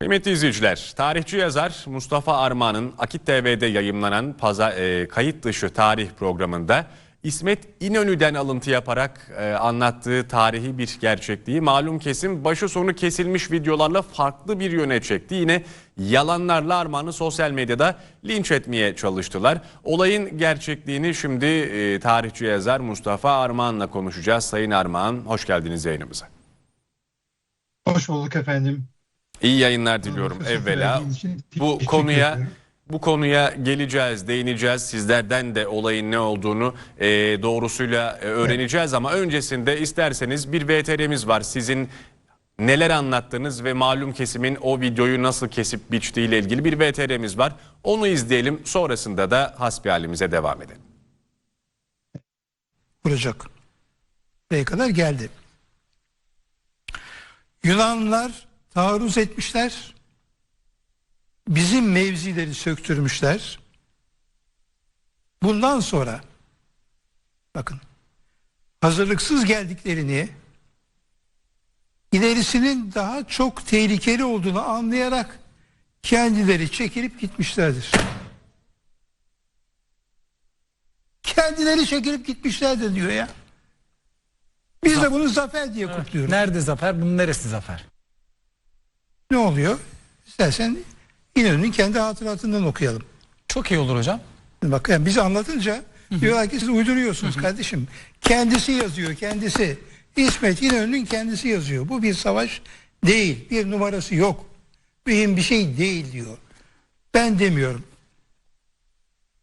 Kıymetli izleyiciler, tarihçi yazar Mustafa Armağan'ın Akit TV'de yayımlanan paza, e, kayıt dışı tarih programında İsmet İnönü'den alıntı yaparak e, anlattığı tarihi bir gerçekliği malum kesim başı sonu kesilmiş videolarla farklı bir yöne çekti. Yine yalanlarla Armağan'ı sosyal medyada linç etmeye çalıştılar. Olayın gerçekliğini şimdi e, tarihçi yazar Mustafa Armağan'la konuşacağız. Sayın Armağan hoş geldiniz yayınımıza. Hoş bulduk efendim. İyi yayınlar diliyorum evvela. Bu konuya bu konuya geleceğiz, değineceğiz. Sizlerden de olayın ne olduğunu e, doğrusuyla e, öğreneceğiz ama öncesinde isterseniz bir VTR'miz var. Sizin neler anlattığınız ve malum kesimin o videoyu nasıl kesip biçtiğiyle ilgili bir VTR'miz var. Onu izleyelim. Sonrasında da hasbihalimize devam edelim. kuracak. Buraya kadar geldi. Yunanlılar taarruz etmişler. Bizim mevzileri söktürmüşler. Bundan sonra bakın hazırlıksız geldiklerini ilerisinin daha çok tehlikeli olduğunu anlayarak kendileri çekilip gitmişlerdir. Kendileri çekilip gitmişlerdir diyor ya. Biz de bunu zafer diye kutluyoruz. Nerede zafer? Bunun neresi zafer? Ne oluyor? İstersen İnönü'nün kendi hatıratından okuyalım. Çok iyi olur hocam. Bak yani bizi anlatınca diyorlar ki siz uyduruyorsunuz kardeşim. Kendisi yazıyor kendisi. İsmet İnönü'nün kendisi yazıyor. Bu bir savaş değil. Bir numarası yok. Mühim bir şey değil diyor. Ben demiyorum.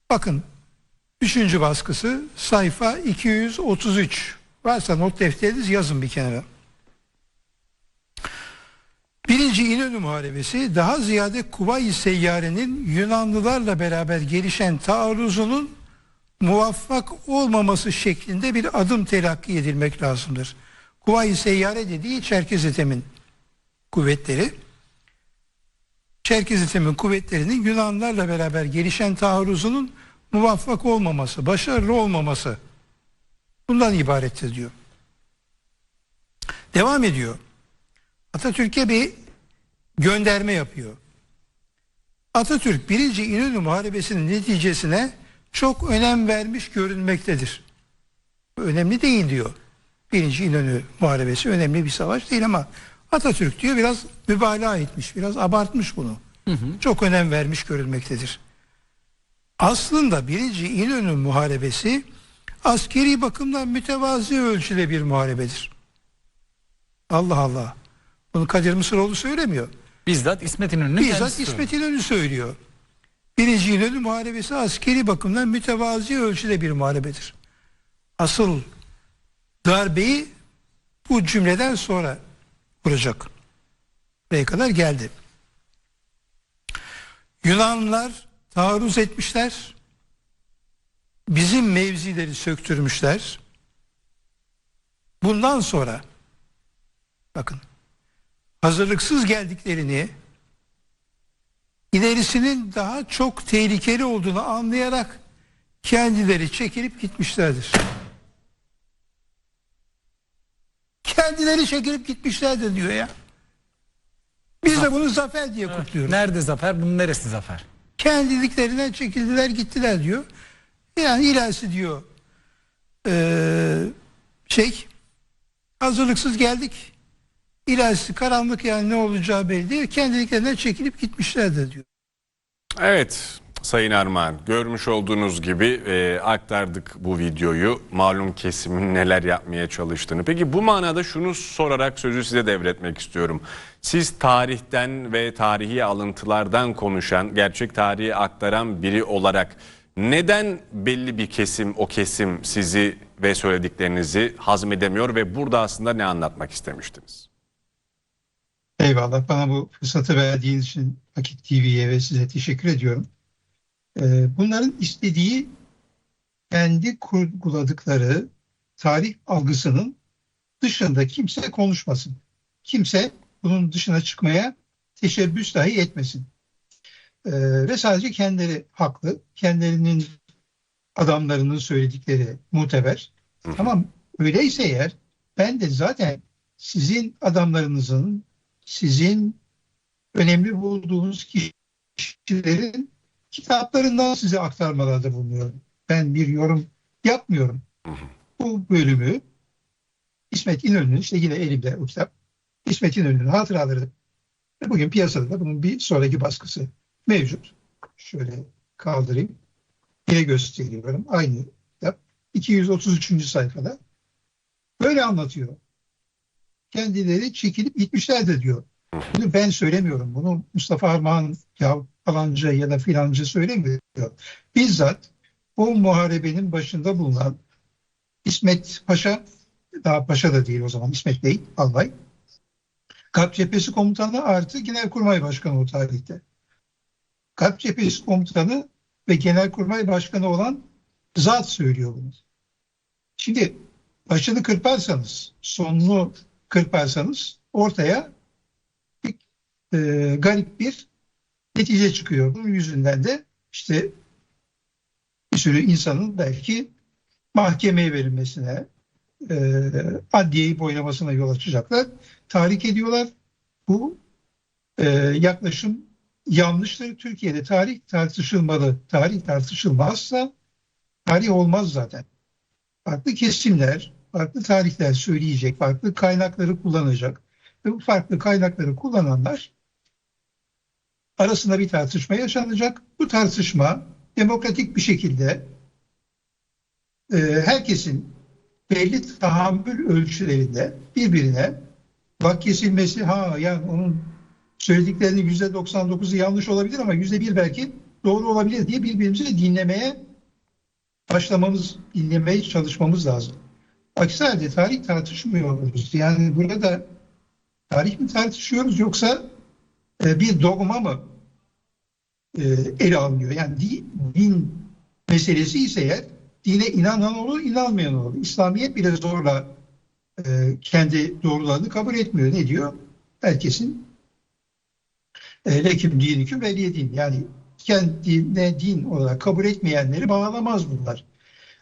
Bakın üçüncü baskısı sayfa 233. Varsa not defteriniz yazın bir kenara. Birinci İnönü Muharebesi daha ziyade Kuvayi Seyyare'nin Yunanlılarla beraber gelişen taarruzunun muvaffak olmaması şeklinde bir adım telakki edilmek lazımdır. Kuvayi Seyyare dediği Çerkez Ethem'in kuvvetleri. Çerkez Ethem'in kuvvetlerinin Yunanlarla beraber gelişen taarruzunun muvaffak olmaması, başarılı olmaması bundan ibarettir diyor. Devam ediyor. Atatürk'e bir gönderme yapıyor. Atatürk 1. İnönü Muharebesi'nin neticesine çok önem vermiş görünmektedir. Önemli değil diyor. 1. İnönü Muharebesi önemli bir savaş değil ama Atatürk diyor biraz mübalağa etmiş, biraz abartmış bunu. Çok önem vermiş görülmektedir. Aslında 1. İnönü Muharebesi askeri bakımdan mütevazi ölçüde bir muharebedir. Allah Allah. Bunu Kadir Mısıroğlu söylemiyor. Bizzat İsmet İnönü'nün Bizzat İsmet İnönü söylüyor. Birinci İnönü Muharebesi askeri bakımdan mütevazi ölçüde bir muharebedir. Asıl darbeyi bu cümleden sonra vuracak. Buraya kadar geldi. Yunanlılar taarruz etmişler. Bizim mevzileri söktürmüşler. Bundan sonra bakın hazırlıksız geldiklerini ilerisinin daha çok tehlikeli olduğunu anlayarak kendileri çekilip gitmişlerdir. Kendileri çekilip gitmişlerdir diyor ya. Biz de bunu zafer diye kutluyoruz. Nerede zafer? Bunun neresi zafer? Kendiliklerinden çekildiler gittiler diyor. Yani ilerisi diyor eee, şey hazırlıksız geldik. İlerisi karanlık yani ne olacağı belli değil. Kendiliklerinden çekilip gitmişlerdir diyor. Evet Sayın Armağan görmüş olduğunuz gibi e, aktardık bu videoyu malum kesimin neler yapmaya çalıştığını. Peki bu manada şunu sorarak sözü size devretmek istiyorum. Siz tarihten ve tarihi alıntılardan konuşan gerçek tarihi aktaran biri olarak neden belli bir kesim o kesim sizi ve söylediklerinizi hazmedemiyor ve burada aslında ne anlatmak istemiştiniz? Eyvallah. Bana bu fırsatı verdiğiniz için Akit TV'ye ve size teşekkür ediyorum. Ee, bunların istediği kendi kurguladıkları tarih algısının dışında kimse konuşmasın. Kimse bunun dışına çıkmaya teşebbüs dahi etmesin. Ee, ve sadece kendileri haklı. Kendilerinin adamlarının söyledikleri muteber. Tamam öyleyse eğer ben de zaten sizin adamlarınızın sizin önemli bulduğunuz kişilerin kitaplarından size aktarmalarda bulunuyorum. Ben bir yorum yapmıyorum. Bu bölümü İsmet İnönü'nün işte yine elimde o kitap İsmet İnönü'nün hatıraları bugün piyasada da bunun bir sonraki baskısı mevcut. Şöyle kaldırayım. Yine gösteriyorum. Aynı kitap. 233. sayfada. Böyle anlatıyor. Kendileri çekilip gitmişler de diyor. Bunu ben söylemiyorum. Bunu Mustafa Armağan ya falanca ya da filanca söylemiyor. Bizzat bu muharebenin başında bulunan İsmet Paşa, daha Paşa da değil o zaman İsmet Bey, albay. Kalp Cephesi Komutanı artı Genelkurmay Başkanı o tarihte. Kalp Cephesi Komutanı ve Genelkurmay Başkanı olan zat söylüyor bunu. Şimdi başını kırparsanız, sonunu kırparsanız ortaya e, garip bir netice çıkıyor. Bunun yüzünden de işte bir sürü insanın belki mahkemeye verilmesine, e, adliyeyi boylamasına yol açacaklar. Tahrik ediyorlar. Bu e, yaklaşım yanlıştır. Türkiye'de tarih tartışılmalı. Tarih tartışılmazsa tarih olmaz zaten. Farklı kesimler, farklı tarihler söyleyecek, farklı kaynakları kullanacak. Ve bu farklı kaynakları kullananlar arasında bir tartışma yaşanacak. Bu tartışma demokratik bir şekilde e, herkesin belli tahammül ölçülerinde birbirine bak kesilmesi ha yani onun söylediklerinin yüzde 99'u yanlış olabilir ama yüzde bir belki doğru olabilir diye birbirimizi dinlemeye başlamamız, dinlemeye çalışmamız lazım. Aksi halde tarih tartışmıyoruz. Yani burada tarih mi tartışıyoruz yoksa e, bir dogma mı e, ele alınıyor? Yani din, meselesi ise eğer dine inanan olur, inanmayan olur. İslamiyet bile zorla e, kendi doğrularını kabul etmiyor. Ne diyor? Herkesin e, leküm dinüküm veliye din. Yani kendine din olarak kabul etmeyenleri bağlamaz bunlar.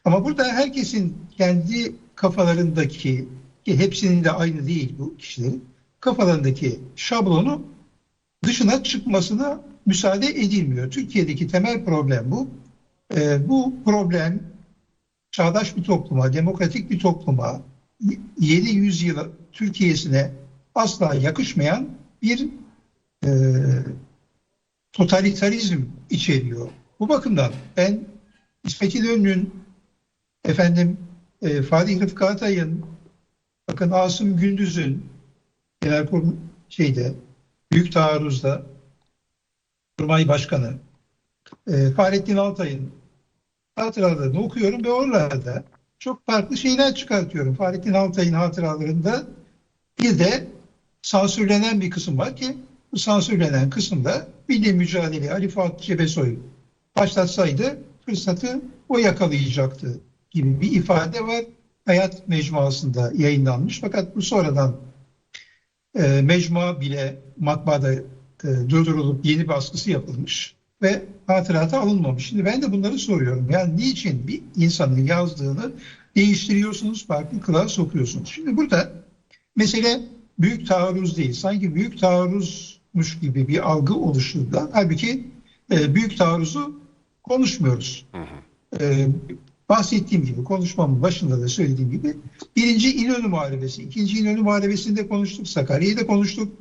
Ama burada herkesin kendi kafalarındaki ki hepsinin de aynı değil bu kişilerin kafalarındaki şablonu dışına çıkmasına müsaade edilmiyor. Türkiye'deki temel problem bu. Ee, bu problem çağdaş bir topluma, demokratik bir topluma, yeni yüzyıla Türkiye'sine asla yakışmayan bir e, totalitarizm içeriyor. Bu bakımdan ben İsmet İnönü'nün efendim e, Fatih Rıfkı Atay'ın bakın Asım Gündüz'ün Genelkurmay şeyde Büyük Taarruz'da Kurmay Başkanı e, Fahrettin Altay'ın hatıralarını okuyorum ve oralarda çok farklı şeyler çıkartıyorum. Fahrettin Altay'ın hatıralarında bir de sansürlenen bir kısım var ki bu sansürlenen kısımda milli mücadele Ali Fuat Cebesoy başlatsaydı fırsatı o yakalayacaktı gibi bir ifade var. Hayat mecmuasında yayınlanmış fakat bu sonradan e, mecmua bile matbaada e, durdurulup yeni baskısı yapılmış ve hatırata alınmamış. Şimdi ben de bunları soruyorum. Yani niçin bir insanın yazdığını değiştiriyorsunuz, farklı kılığa sokuyorsunuz? Şimdi burada mesele büyük taarruz değil. Sanki büyük taarruzmuş gibi bir algı oluşturdular. Halbuki e, büyük taarruzu konuşmuyoruz. E, bahsettiğim gibi konuşmamın başında da söylediğim gibi birinci İnönü Muharebesi, ikinci İnönü Muharebesi'nde konuştuk, Sakarya'yı da konuştuk.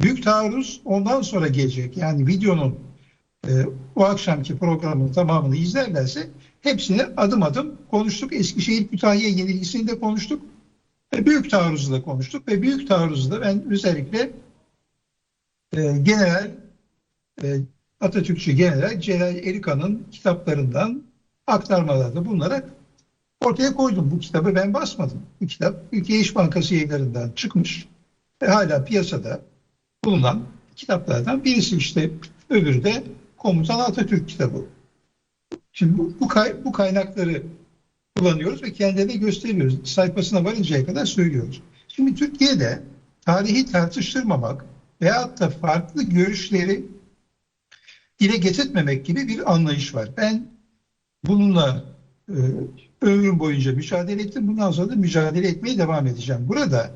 Büyük taarruz ondan sonra gelecek. Yani videonun e, o akşamki programın tamamını izlerlerse hepsini adım adım konuştuk. Eskişehir Kütahya yenilgisini de konuştuk. Ve büyük taarruzu da konuştuk ve büyük taarruzu da ben özellikle e, General e, Atatürkçü General Celal Erikan'ın kitaplarından aktarmalarda bulunarak ortaya koydum. Bu kitabı ben basmadım. Bu kitap Türkiye İş Bankası yayınlarından çıkmış ve hala piyasada bulunan kitaplardan birisi işte öbürü de Komutan Atatürk kitabı. Şimdi bu, bu, kay, bu kaynakları kullanıyoruz ve kendilerine gösteriyoruz. Sayfasına varıncaya kadar söylüyoruz. Şimdi Türkiye'de tarihi tartıştırmamak veyahut da farklı görüşleri dile getirtmemek gibi bir anlayış var. Ben bununla e, ömrüm boyunca mücadele ettim. Bundan sonra da mücadele etmeye devam edeceğim. Burada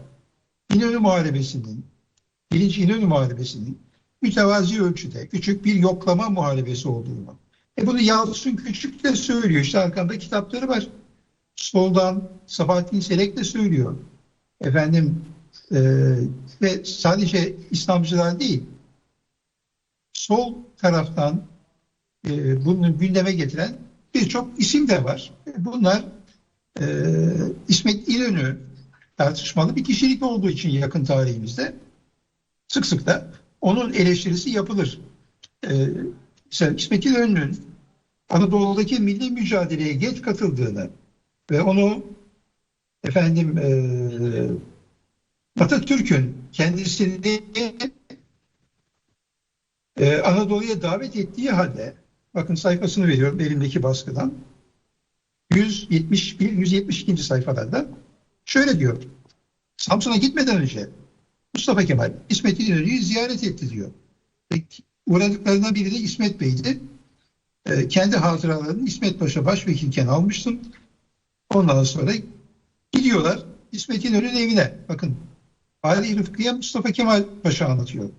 İnönü Muharebesi'nin, birinci İnönü Muharebesi'nin mütevazi ölçüde küçük bir yoklama muharebesi olduğunu. E bunu Yalçın Küçük de söylüyor. İşte arkamda kitapları var. Soldan Sabahattin Selek de söylüyor. Efendim e, ve sadece İslamcılar değil sol taraftan e, bunu gündeme getiren birçok isim de var. Bunlar e, İsmet İnönü tartışmalı bir kişilik olduğu için yakın tarihimizde sık sık da onun eleştirisi yapılır. E, mesela İsmet İnönü'nün Anadolu'daki milli mücadeleye geç katıldığını ve onu efendim e, Atatürk'ün kendisini e, Anadolu'ya davet ettiği halde bakın sayfasını veriyorum elimdeki baskıdan 171 172. sayfalarda şöyle diyor. Samsun'a gitmeden önce Mustafa Kemal İsmet İnönü'yü ziyaret etti diyor. Uğradıklarından biri de İsmet Bey'di. E, kendi hatıralarını İsmet Paşa başvekilken almıştım. Ondan sonra gidiyorlar İsmet İnönü'nün evine. Bakın Ali Rıfkı'ya Mustafa Kemal Paşa anlatıyor.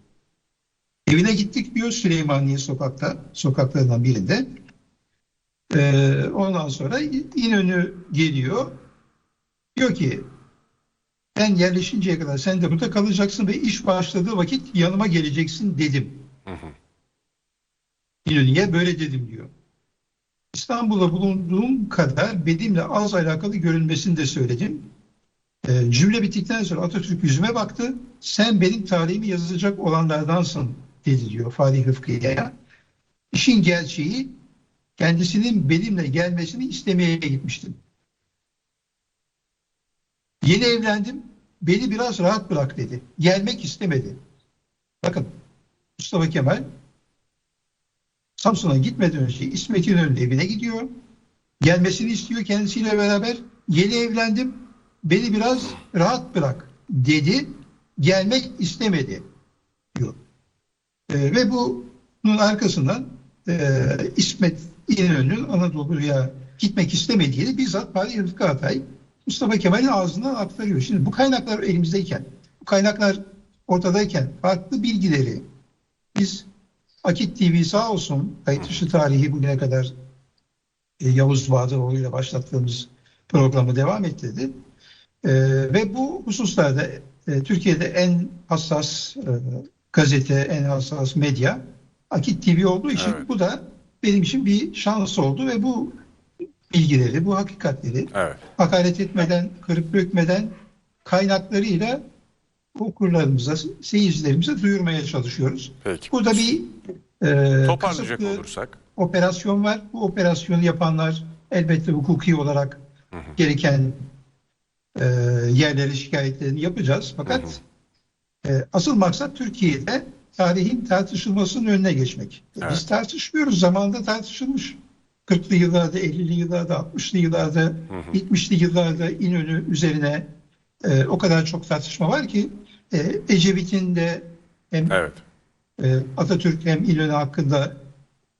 Evine gittik diyor Süleymaniye sokakta, sokaklarından birinde. Ee, ondan sonra İnönü geliyor. Diyor ki ben yerleşinceye kadar sen de burada kalacaksın ve iş başladığı vakit yanıma geleceksin dedim. İnönü'ye böyle dedim diyor. İstanbul'da bulunduğum kadar benimle az alakalı görünmesini de söyledim. Ee, cümle bittikten sonra Atatürk yüzüme baktı. Sen benim tarihimi yazacak olanlardansın dedi diyor Fatih Rıfkı'ya. İşin gerçeği kendisinin benimle gelmesini istemeye gitmiştim. Yeni evlendim. Beni biraz rahat bırak dedi. Gelmek istemedi. Bakın Mustafa Kemal Samsun'a gitmeden önce İsmet İnönü'nün evine gidiyor. Gelmesini istiyor kendisiyle beraber. Yeni evlendim. Beni biraz rahat bırak dedi. Gelmek istemedi diyor. E, ve bunun arkasından e, İsmet İnönü'nün Anadolu'ya gitmek istemediğini bizzat Fatih Rıfkı Atay Mustafa Kemal'in ağzından aktarıyor. Şimdi bu kaynaklar elimizdeyken, bu kaynaklar ortadayken farklı bilgileri biz Akit TV sağ olsun kayıt dışı tarihi bugüne kadar e, Yavuz Bahadıroğlu ile başlattığımız programı devam ettirdi. E, ve bu hususlarda e, Türkiye'de en hassas e, gazete, en hassas medya Akit TV olduğu için Evet. bu da benim için bir şans oldu ve bu bilgileri, bu hakikatleri Evet. hakaret etmeden, kırıp dökmeden kaynaklarıyla okurlarımıza, seyircilerimize duyurmaya çalışıyoruz. Peki. Burada bir e, Toparlayacak olursak. operasyon var. Bu operasyonu yapanlar elbette hukuki olarak gereken e, yerlere şikayetlerini yapacağız. Fakat e, asıl maksat Türkiye'de tarihin tartışılmasının önüne geçmek. E, Biz Evet. tartışmıyoruz. Zamanında tartışılmış. 40'lı yıllarda, 50'li yıllarda, 60'lı yıllarda, 70'li yıllarda İnönü üzerine e, o kadar çok tartışma var ki e, Ecevit'in de hem Evet. e, Atatürk hem İnönü hakkında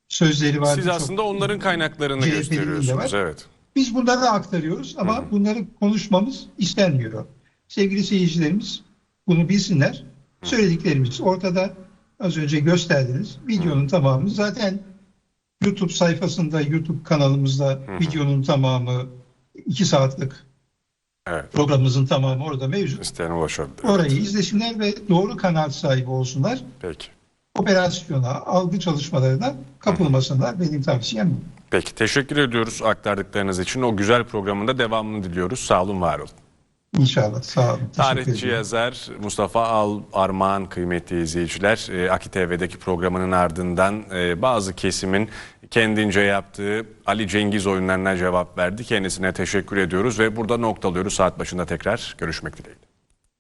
sözleri var. Siz Çok- aslında onların kaynaklarını gösteriyorsunuz. Evet. Biz bunları da aktarıyoruz ama bunları konuşmamız istenmiyor. Sevgili seyircilerimiz bunu bilsinler. Söylediklerimiz ortada. Az önce gösterdiniz. Videonun tamamı zaten YouTube sayfasında, YouTube kanalımızda videonun tamamı 2 saatlik Evet. programımızın tamamı orada mevcut. İsteyen ulaşabilir. Orayı izlesinler ve doğru kanaat sahibi olsunlar. Peki. Operasyona, algı çalışmalarına kapılmasınlar. Benim tavsiyem bu. Peki. Teşekkür ediyoruz aktardıklarınız için. O güzel programında devamını diliyoruz. Sağ olun, var olun. İnşallah. Sağ olun. Teşekkür Tarihçi yazar Mustafa Al Armağan kıymetli izleyiciler e, Aki TV'deki programının ardından e, bazı kesimin kendince yaptığı Ali Cengiz oyunlarına cevap verdi. Kendisine teşekkür ediyoruz ve burada noktalıyoruz. Saat başında tekrar görüşmek dileğiyle.